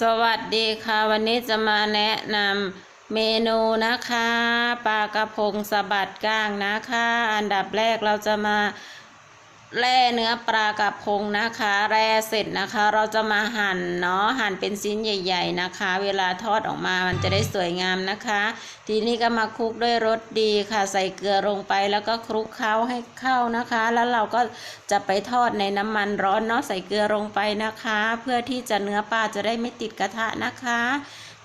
สวัสดีค่ะ วันนี้จะมาแนะนำเมนูนะคะปลากระพงสะบัดก้างนะคะ อันดับแรกเราจะมา แล่เนื้อปลากระพงนะคะแล่เสร็จนะคะ เราจะมาหั่นเนาะหั่นเป็นชิ้นใหญ่ ๆนะคะ เวลาทอดออกมามันจะได้สวยงามนะคะ ทีนี้ก็มาคลุกด้วยรสดีค่ะ ใส่เกลือลงไปแล้วก็คลุกเคล้าให้เข้านะคะ แล้วเราก็จะไปทอดในน้ำมันร้อนเนาะใส่เกลือลงไปนะคะ เพื่อที่จะเนื้อปลาจะได้ไม่ติดกระทะนะคะ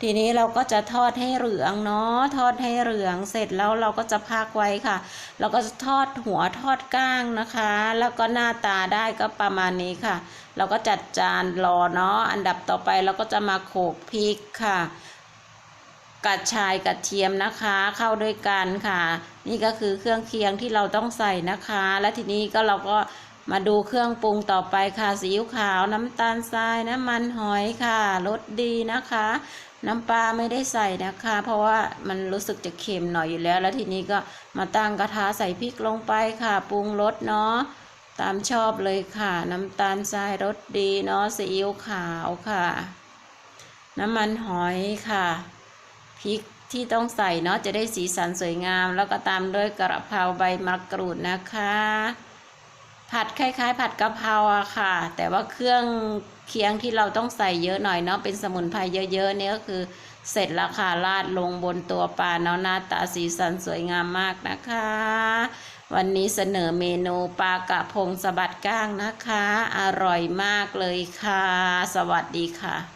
ทีนี้เราก็จะทอดให้เหลืองเนาะทอดให้เหลืองเสร็จแล้วเราก็จะพักไว้ค่ะ เราก็จะทอดหัวทอดก้างนะคะ แล้วก็หน้าตาได้ก็ประมาณนี้ค่ะ เราก็จัดจานรอเนาะอันดับต่อไปเราก็จะมาโขลกพริกค่ะกระชายกระเทียมนะคะเข้าด้วยกันค่ะ นี่ก็คือเครื่องเคียงที่เราต้องใส่นะคะ และทีนี้ก็เราก็ มาดูเครื่องปรุงต่อไปค่ะซีอิ๊วขาวน้ำตาลทรายน้ำมันหอยค่ะรสดีนะคะ น้ำปลาไม่ได้ใส่นะคะ เพราะว่ามันรู้สึกจะเค็มหน่อยอยู่แล้ว แล้วทีนี้ก็มาตั้งกระทะใส่พริกลงไปค่ะ ปรุงรสเนาะตามชอบเลยค่ะ น้ำตาลทรายรสดีเนาะซีอิ๊วขาวค่ะ น้ำมันหอยค่ะพริกที่ต้องใส่เนาะจะได้สีสันสวยงาม แล้วก็ตามด้วยกระเพราใบมะกรูดนะคะ ผัดคล้าย ๆ ผัดกะเพราอะค่ะ แต่ว่าเครื่องเคียงที่เราต้องใส่เยอะหน่อยเนาะเป็นสมุนไพรเยอะๆเนี่ยก็คือเสร็จแล้วค่ะราดลงบนตัวปลาเนาะหน้าตาสีสันสวยงามมากนะคะ วันนี้เสนอเมนูปลากระพงสะบัดก้างนะคะ อร่อยมากเลยค่ะ สวัสดีค่ะ